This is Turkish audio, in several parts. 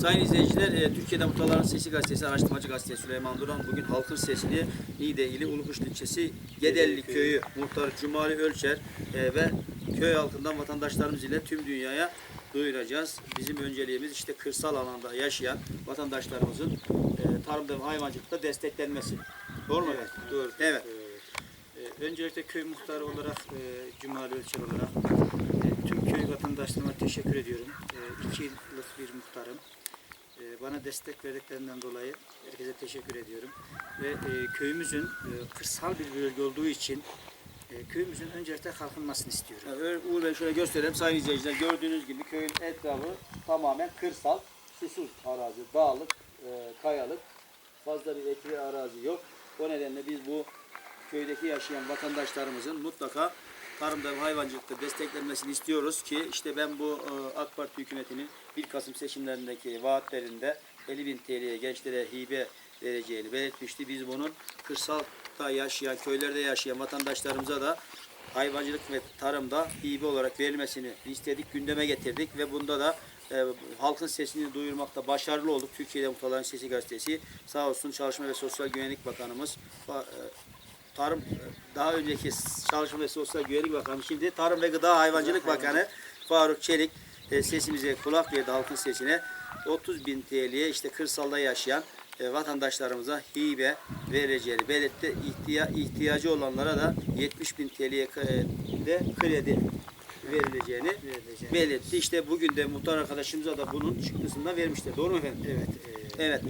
Sayın izleyiciler, e, Türkiye'de Muhtarların Sesi Gazetesi, Araştırmacı Gazetesi Süleyman Duran bugün halkın sesini Niğde ili Ulukuşlu ilçesi Gedelli Köyü muhtarı Cumali Ölçer e, ve köy halkından vatandaşlarımız ile tüm dünyaya duyuracağız. Bizim önceliğimiz işte kırsal alanda yaşayan vatandaşlarımızın e, tarımda ve hayvancılıkta desteklenmesi. Doğru mu? Evet. Doğru. Evet. Ee, öncelikle köy muhtarı olarak, e, Cumali Ölçer olarak e, tüm köy vatandaşlarıma teşekkür ediyorum. E, iki yıllık bir muhtarım. E, bana destek verdiklerinden dolayı herkese teşekkür ediyorum. Ve e, köyümüzün e, kırsal bir bölge olduğu için e, köyümüzün öncelikle kalkınmasını istiyorum. Öyle Uğur Bey şöyle gösterelim sayın izleyiciler. Gördüğünüz gibi köyün etrafı tamamen kırsal, susuz arazi, dağlık, e, kayalık. Fazla bir ekili arazi yok. O nedenle biz bu köydeki yaşayan vatandaşlarımızın mutlaka tarımda ve hayvancılıkta desteklenmesini istiyoruz ki işte ben bu e, AK Parti hükümetinin 1 Kasım seçimlerindeki vaatlerinde 50 bin TL'ye gençlere hibe vereceğini belirtmişti. Biz bunun kırsalda yaşayan, köylerde yaşayan vatandaşlarımıza da hayvancılık ve tarımda hibe olarak verilmesini istedik, gündeme getirdik ve bunda da e, halkın sesini duyurmakta başarılı olduk. Türkiye'de Muhtarların Sesi Gazetesi sağ olsun Çalışma ve Sosyal Güvenlik Bakanımız e, Tarım daha önceki Çalışma ve Sosyal Güvenlik Bakanı şimdi Tarım ve Gıda Hayvancılık Bakanı Faruk Çelik e, sesimize kulak verdi halkın sesine. 30 bin TL'ye işte kırsalda yaşayan e, vatandaşlarımıza hibe vereceğini belirtti. İhtiya, ihtiyacı olanlara da 70 bin TL'ye e, de kredi verileceğini belirtti. İşte bugün de muhtar arkadaşımıza da bunun çıktısını da vermişler. Doğru mu efendim? Evet. e, Evet.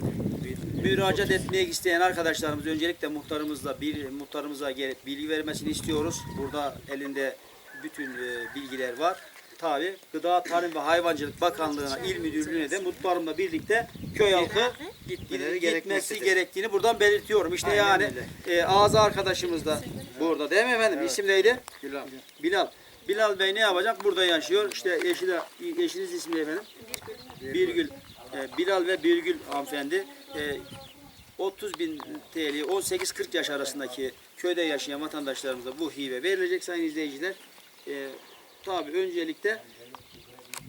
Müracaat etmeye isteyen arkadaşlarımız öncelikle muhtarımızla bir muhtarımıza gelip bilgi vermesini istiyoruz. Burada elinde bütün e, bilgiler var. Tabi Gıda Tarım ve Hayvancılık Bakanlığı'na, İl Müdürlüğü'ne de muhtarımla birlikte köy halkı gitmeleri gitmesi gerektiğini buradan belirtiyorum. İşte Aynen yani e, ağza arkadaşımız da burada değil mi efendim? İsim neydi? Bilal. Bilal. Bilal Bey ne yapacak? Burada yaşıyor. İşte eşi de, eşiniz ismi efendim? Birgül. E, Bilal ve Birgül hanımefendi e, 30 bin TL 18-40 yaş arasındaki köyde yaşayan vatandaşlarımıza bu hibe verilecek sayın izleyiciler. E, tabii öncelikle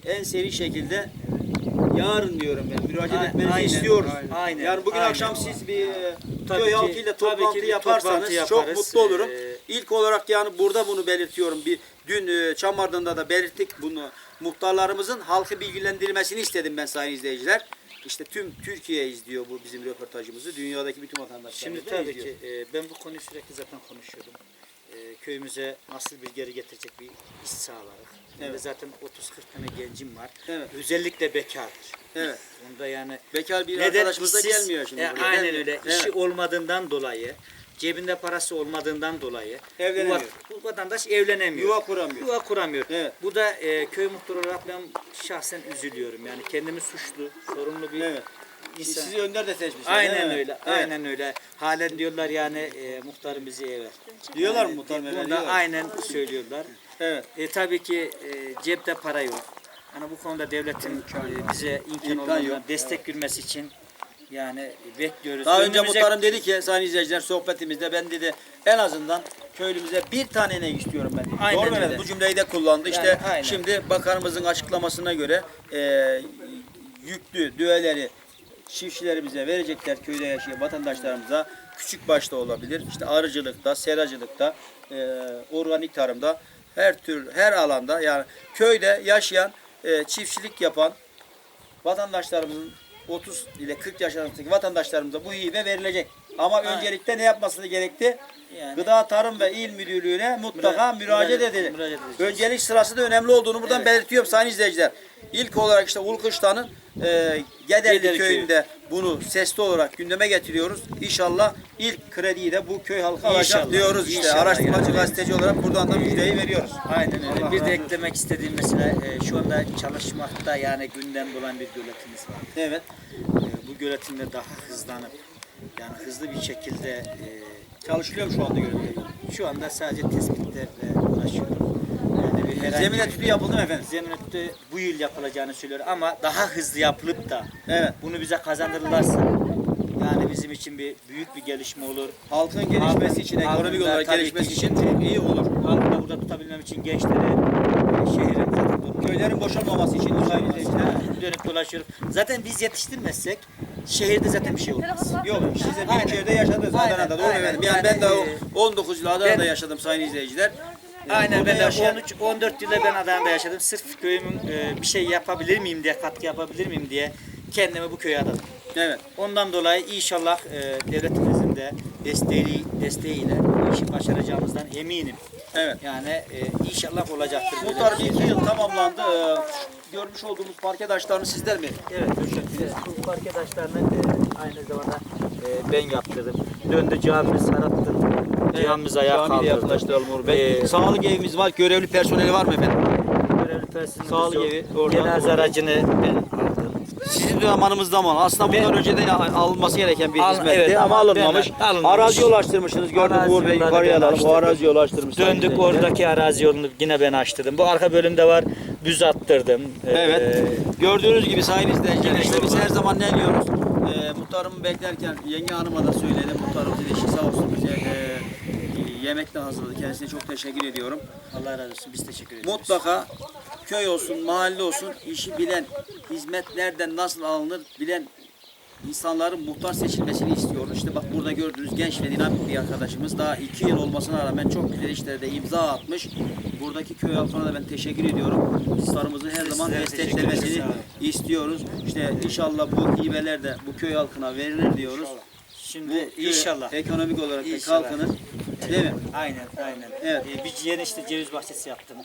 en seri şekilde yarın diyorum ben müracaat Aynen, etmenizi aynen, istiyoruz. aynen. Yani bugün aynen. akşam siz bir e, köy ki- halkıyla ki toplantı bir yaparsanız toplantı çok mutlu olurum. Ee, İlk olarak yani burada bunu belirtiyorum. Bir dün e, Çamardın'da da belirttik bunu. Muhtarlarımızın halkı bilgilendirmesini istedim ben sayın izleyiciler. İşte tüm Türkiye izliyor bu bizim röportajımızı. Dünyadaki bütün vatandaşlarımız Şimdi tabii izliyor. ki e, ben bu konuyu sürekli zaten konuşuyordum. E, köyümüze nasıl bir geri getirecek bir iş sağlarız. Evet. Zaten 30-40 tane gencim var. Evet. Özellikle bekardır. Evet. Bunda yani Bekar bir neden arkadaşımız da işsiz- gelmiyor şimdi. E, buraya, aynen değil mi? öyle. Evet. İşi olmadığından dolayı, cebinde parası olmadığından dolayı Evlenemiyor. Bu, va- bu vatandaş evlenemiyor. Yuva kuramıyor. Yuva kuramıyor. Evet. Bu da e, köy muhtarı olarak ben şahsen üzülüyorum. Yani kendimi suçlu, sorumlu bir Evet. insan. Sizi Önder de seçmiş. Aynen değil mi? öyle. Evet. Aynen öyle. Halen diyorlar yani e, muhtarım bizi eve. Diyorlar mı eve? Bunu da Diyorlar. aynen söylüyorlar. Evet. E, tabii ki e, cepte para yok. Yani bu konuda devletin e, bize imkan, İmkan olmadan yok. destek vermesi için yani bekliyoruz. Daha önce Önümüze- muhtarım dedi ki sayın izleyiciler sohbetimizde ben dedi en azından köylümüze bir tane inek istiyorum ben dedi. Aynen Doğru mu efendim? öyle. Bu cümleyi de kullandı. İşte Yani aynen. şimdi bakanımızın açıklamasına göre e, yüklü düğeleri çiftçilerimize verecekler köyde yaşayan vatandaşlarımıza küçük başta olabilir. İşte arıcılıkta, seracılıkta, e, organik tarımda her tür her alanda yani köyde yaşayan e, çiftçilik yapan vatandaşlarımızın 30 ile 40 yaş arasındaki vatandaşlarımıza bu hibe verilecek. Ama Aynen. öncelikle ne yapması gerekti? Yani- Gıda Tarım ve İl Müdürlüğü'ne mutlaka Müra- müracaat edeceğiz. Öncelik sırası da önemli olduğunu buradan Evet. belirtiyorum sayın izleyiciler. İlk olarak işte Ulkışla'nın e, Gederli Gederli köyünde bunu sesli olarak gündeme getiriyoruz. İnşallah ilk krediyi de bu köy halkı alacak İnşallah. diyoruz işte. İnşallah Araştırmacı yani. gazeteci olarak buradan da müjdeyi veriyoruz. Aynen öyle. Allah bir de eklemek istediğim mesela e, şu anda çalışmakta yani gündemde olan bir göletimiz var. Evet. E, bu göletinde daha hızlanıp yani hızlı bir şekilde e, Çalışılıyor şu anda görüntü. Şu anda sadece tespitlerle uğraşıyorum. Yani bir herhangi Zemin etüdü yapıldı mı efendim? zemin etüdü bu yıl yapılacağını söylüyor ama daha hızlı yapılıp da Evet. bunu bize kazandırırlarsa yani bizim için bir büyük bir gelişme olur. Halkın gelişmesi için, Halkın ekonomik da olarak gelişmesi için iyi olur. Halkı da burada tutabilmem için gençleri, e, şehrin zaten Köylerin boşalmaması için izleyiciler. dönüp dolaşıyoruz. Zaten biz yetiştirmezsek şehirde zaten bir şey olmaz. Yok siz de bir köyde yaşadınız Aynen, Adana'da doğru aynen. efendim? Yani ben de o Yani, 19 yıl Adana'da ben- yaşadım sayın izleyiciler. Aynen ben de yaşayan- 13 14 yılda ben Adana'da yaşadım. Sırf köyümün e, bir şey yapabilir miyim diye, katkı yapabilir miyim diye kendimi bu köye adadım. Evet. Ondan dolayı inşallah e, devletimizin de desteği, desteğiyle bu işi başaracağımızdan eminim. Evet. Yani e, inşallah olacaktır. bir şey. iki yıl tamamlandı. Ee, görmüş olduğumuz parke taşlarını sizler mi? Evet, Kürşat. Bu park taşlarını e, aynı zamanda e, ben yaptırdım. Döndü camimiz sarattım. Camimiz ayağa Camiyle kaldırdım. yaklaştıralım Uğur Bey. Ee, Sağlık evimiz var. Görevli personeli var mı efendim? Görevli personelimiz Sağlık yok. evi, oradan Cenaze aracını ben aldım. Sizin zamanımızda mı? Aslında bundan önce de alınması gereken bir Al- hizmetti evet, ama ama alınmamış. ben- alınmamış. Arazi ulaştırmışsınız. Gördük Arazi Uğur Bey yolları yukarıya ben alalım. O açtırdım. arazi ulaştırmış. sayın Döndük izleyiciler. oradaki arazi yolunu yine ben açtırdım. Bu arka bölümde var. Büz attırdım. Ee, Evet. Gördüğünüz gibi sayın izleyiciler işte biz her zaman ne diyoruz? Ee, muhtarımı beklerken yenge hanıma da söyledim. Muhtarımızın eşi sağ olsun bize e, yemek de hazırladı. Kendisine çok teşekkür ediyorum. Allah razı olsun. Biz teşekkür ederiz. Mutlaka köy olsun, mahalle olsun işi bilen, hizmet nereden nasıl alınır bilen insanların muhtar seçilmesini istiyoruz. İşte bak burada gördüğünüz genç ve dinamik bir arkadaşımız daha iki yıl olmasına rağmen çok güzel işlerde imza atmış. Buradaki köy halkına da ben teşekkür ediyorum. Muhtarımızın her zaman desteklemesini istiyoruz. İşte inşallah bu hibeler de bu köy halkına verilir diyoruz. Bu Şimdi köy inşallah. ekonomik olarak da kalkınır. Değil mi? Aynen, aynen. Evet. Ee, bir yeni işte ceviz bahçesi yaptım.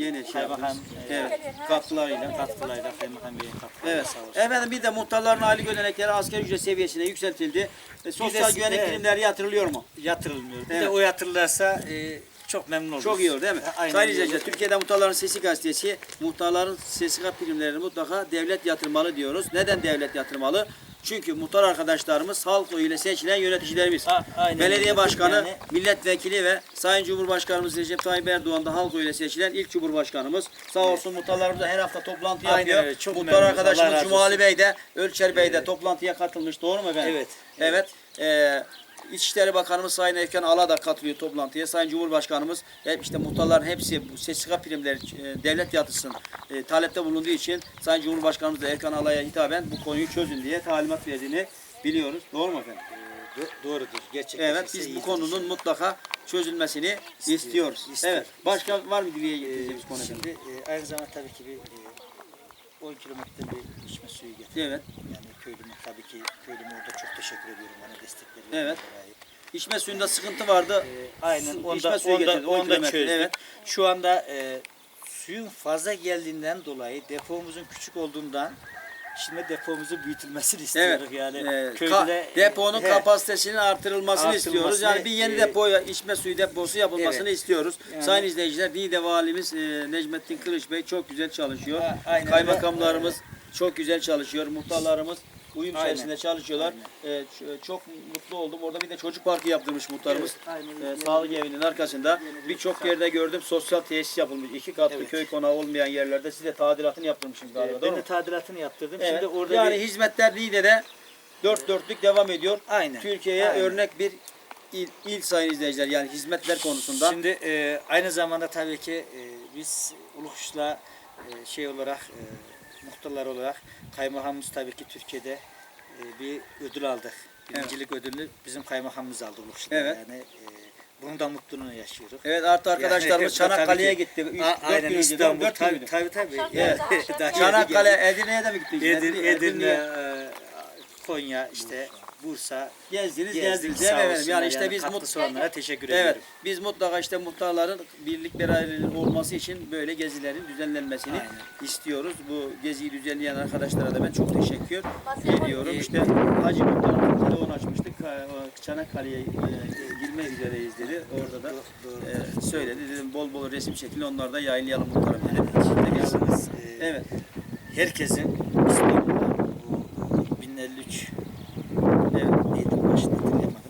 Yeni şey Kaymakam, e, Evet. Katkılarıyla. katkılarıyla Kaymakam Bey'in katkılarıyla Evet. Efendim bir de muhtarların aylık ödenekleri asgari ücret seviyesine yükseltildi. E, sosyal de- güvenlik evet. primleri yatırılıyor mu? Yatırılmıyor. Bir Evet. de o yatırırlarsa e, çok memnun oluruz. Çok iyi olur değil mi? Aynen. Sayın izleyiciler, Türkiye'de Muhtarların Sesi Gazetesi, muhtarların SSK primlerini mutlaka devlet yatırmalı diyoruz. Neden devlet yatırmalı? Çünkü muhtar arkadaşlarımız halk oyuyla seçilen yöneticilerimiz. A- aynen Belediye başkanı, Yani- milletvekili ve Sayın Cumhurbaşkanımız Recep Tayyip Erdoğan da halk oyuyla seçilen ilk cumhurbaşkanımız. Sağ olsun muhtarlarımız da her hafta toplantı Aynen yapıyor. öyle, çok Muhtar memnunuz. arkadaşımız Cumali. Bey de, Ölçer Bey de toplantıya katılmış. Doğru mu efendim? Evet. Evet. Ee, İçişleri Bakanımız Sayın Erkan Ala da katılıyor toplantıya. Sayın Cumhurbaşkanımız hep işte muhtarların hepsi bu SSK primleri e, devlet yatırsın e, talepte bulunduğu için Sayın Cumhurbaşkanımız da Erkan Ala'ya hitaben bu konuyu çözün diye talimat verdiğini biliyoruz. Doğru mu efendim? E, do- doğrudur. Gerçekten. Evet biz bu konunun mutlaka çözülmesini istiyoruz. istiyor, Evet. Başka var mı diliye getireceğimiz konu? Şimdi e, aynı zamanda tabii ki bir e, 10 kilometre bir içme suyu getirdim. Evet. Yani köylüme tabii ki köylüme orada çok teşekkür ediyorum bana destekleri. Evet. İçme suyunda sıkıntı vardı. E, aynen onda, içme suyu onda, getirdin, on onda kilometre, çözdük. evet. Şu anda e, suyun fazla geldiğinden dolayı depomuzun küçük olduğundan şimdi depomuzun büyütülmesini istiyoruz yani. Ee, köyde ka- de- deponun He. kapasitesinin artırılmasını istiyoruz. Yani bir yeni e, depoya içme suyu deposu yapılmasını Evet. istiyoruz. Yani- Sayın izleyiciler, Niğde Valimiz e, Necmettin Kılıç Bey çok güzel çalışıyor. Ha, aynen. Kaymakamlarımız çok güzel çalışıyor. Muhtarlarımız uyum Aynen. içerisinde çalışıyorlar. E, çok mutlu oldum. Orada bir de çocuk parkı yaptırmış muhtarımız. Evet. E, sağlık evinin arkasında birçok yerde gördüm sosyal tesis yapılmış. iki katlı Evet. köy konağı olmayan yerlerde siz de tadilatını yaptırmışsınız galiba. Doğru ben de tadilatını yaptırdım. Evet. Şimdi orada yani bir- hizmetler Niğde'de dört dörtlük devam ediyor. Aynen. Türkiye'ye örnek bir il, il sayın izleyiciler yani hizmetler konusunda. Şimdi e, aynı zamanda tabii ki e, biz Ulukuş'la e, şey olarak e, muhtarlar olarak kaymakamımız tabii ki Türkiye'de e, bir ödül aldık. Birincilik ödülünü bizim kaymakamımız aldı Ulukuş'ta. Evet. Yani e, bunun da mutluluğunu yaşıyoruz. evet artı arkadaşlarımız Yani, Çanakkale'ye gitti. Üç, A- aynen gün İstanbul. dört gün Tabii tabii. tabii. Evet. Çanakkale, Edirne'ye de mi. Edir- Edirne- Edirne, Edirne'ye e, Konya, işte Bursa, gezdiniz, gezdik, gezdiniz. sağ efendim? Yani işte biz katkısı mut olanlara teşekkür Evet, ediyorum. biz mutlaka işte muhtarların birlik beraberliğinin olması için böyle gezilerin düzenlenmesini Aynen. istiyoruz. Bu geziyi düzenleyen arkadaşlara da ben çok teşekkür ediyorum. İşte Hacı Muhtar'ın telefon açmıştık. Çanakkale'ye e, girmek üzereyiz dedi. Orada da e, söyledi. Dedim bol bol resim çekili onları da yayınlayalım muhtarım dedim. E, Evet. herkesin İstanbul'da bu 1053 Evet. neydi başını hatırlayamadım.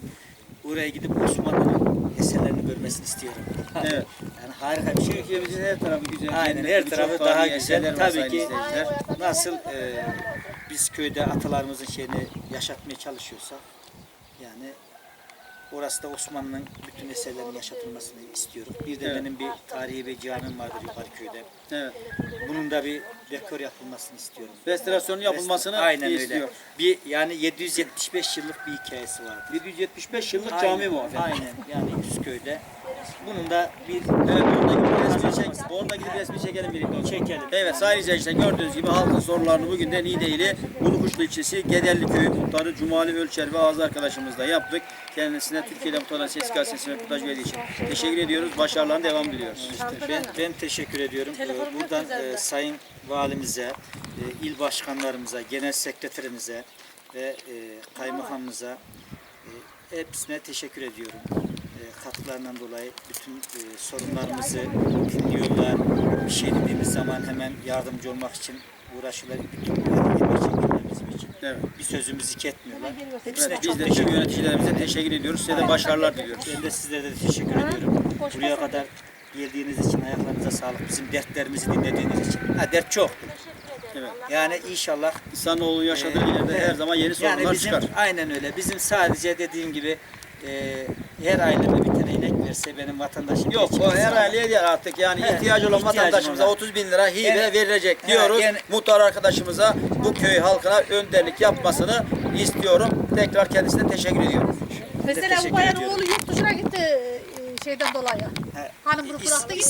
Oraya gidip Osmanlı'nın eserlerini görmesini istiyorum. Evet. Yani harika bir şey. Türkiye'mizin her tarafı güzel. Aynen, her tarafı daha güzel. Tabii ki nasıl e, biz köyde atalarımızın şeyini yaşatmaya çalışıyorsak yani Orası da Osmanlı'nın bütün eserlerinin yaşatılmasını istiyorum. Bir de Evet. benim bir tarihi bir camim vardır Yukarıköy'de. Evet. Bunun da bir dekor yapılmasını istiyorum. Restorasyonun yapılmasını Aynen istiyor. öyle. Bir yani 775 yıllık bir hikayesi var. 775 yıllık Aynen, cami efendim. Aynen yani Yüzköy'de. Bunun da bir Evet, orada gidip resmi çek, orada gidip resmi çekelim birlikte. çekelim. Evet sayın izleyiciler gördüğünüz gibi halkın sorularını bugün de Niğde'li Ulukuşlu ilçesi Gederli Köyü muhtarı Cumali Ölçer ve Ağzı arkadaşımızla yaptık. Kendisine Türkiye'de muhtarlar ses gazetesi röportaj verdiği için teşekkür ediyoruz. Başarılarına devam diliyoruz. Ben, ben teşekkür ediyorum. Ee, Buradan e, Sayın Valimize, e, il başkanlarımıza, genel sekreterimize ve e, kaymakamımıza e, hepsine teşekkür ediyorum. E, katkılarından dolayı bütün e, sorunlarımızı dinliyorlar. Bir şey dediğimiz zaman hemen yardımcı olmak için uğraşıyorlar. Bütün için. Evet. Bir sözümüzü ketmiyorlar. Hepsine Evet, çok biz de teşekkür tüm yöneticilerimize teşekkür ediyoruz. Size de başarılar diliyoruz. ben de sizlere de teşekkür ediyorum. Buraya kadar geldiğiniz için ayaklarınıza sağlık. Bizim dertlerimizi dinlediğiniz için. Ha dert çoktu. Evet. Yani inşallah İnsanoğlu yaşadığı Ee, yerde her zaman yeni sorunlar yani bizim çıkar. aynen öyle. Bizim sadece dediğim gibi e, her aileme bir tane inek verse benim vatandaşım Yok o her aileye değil artık yani Evet, ihtiyacı olan vatandaşımıza olan. 30 bin lira hibe Yani- verilecek Evet, diyoruz. yani- Muhtar arkadaşımıza bu köy halkına önderlik yapmasını istiyorum. Tekrar kendisine teşekkür ediyorum. Mesela teşekkür bu bayan oğlu yurt dışına gitti şeyden dolayı. He, Hanım bunu bıraktı gitti.